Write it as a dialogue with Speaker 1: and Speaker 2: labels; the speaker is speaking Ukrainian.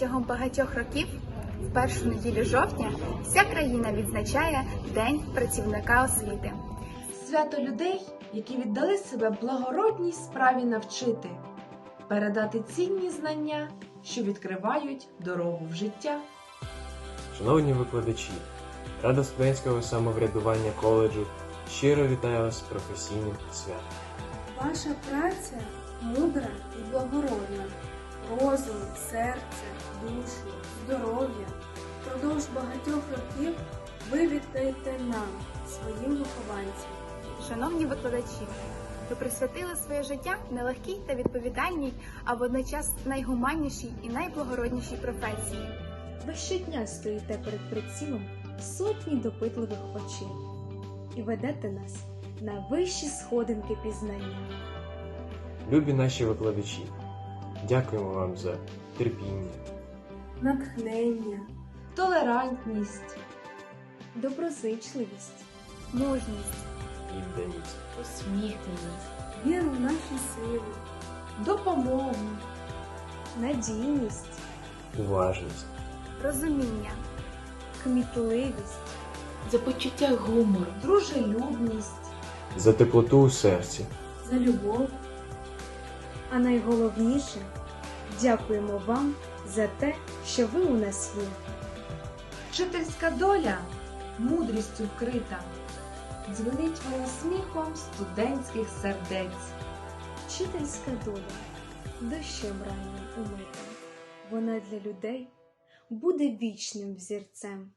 Speaker 1: Протягом багатьох років, в першу неділю жовтня, вся країна відзначає День працівника освіти.
Speaker 2: Свято людей, які віддали себе благородній справі навчити, передати цінні знання, що відкривають дорогу в життя.
Speaker 3: Шановні викладачі, Рада студентського самоврядування коледжу щиро вітає вас з професійним святом.
Speaker 4: Ваша праця мудра і благородна. Розум, серце, душу, здоров'я. Впродовж багатьох років ви віддаєте нам, своїм вихованцям.
Speaker 1: Шановні викладачі, ви присвятили своє життя нелегкій та відповідальній, а водночас найгуманнішій і найблагороднішій професії.
Speaker 5: Ви щодня стоїте перед прицілом сотні допитливих очей і ведете нас на вищі сходинки пізнання.
Speaker 3: Любі наші викладачі, дякуємо вам за терпіння,
Speaker 4: Натхнення,
Speaker 2: Толерантність,
Speaker 5: Доброзичливість,
Speaker 1: Мужність,
Speaker 3: відданість,
Speaker 2: усміхненість,
Speaker 4: віру в наші сили,
Speaker 2: допомогу,
Speaker 5: надійність,
Speaker 3: уважність,
Speaker 1: розуміння,
Speaker 5: кмітливість,
Speaker 2: за почуття гумору, дружелюбність,
Speaker 3: за теплоту у серці,
Speaker 4: за любов.
Speaker 5: А найголовніше дякуємо вам за те, що ви у нас є.
Speaker 2: Вчительська доля мудрістю вкрита, дзвенить вона сміхом студентських сердець.
Speaker 5: Вчительська доля дощем раннім умита. Вона для людей буде вічним взірцем.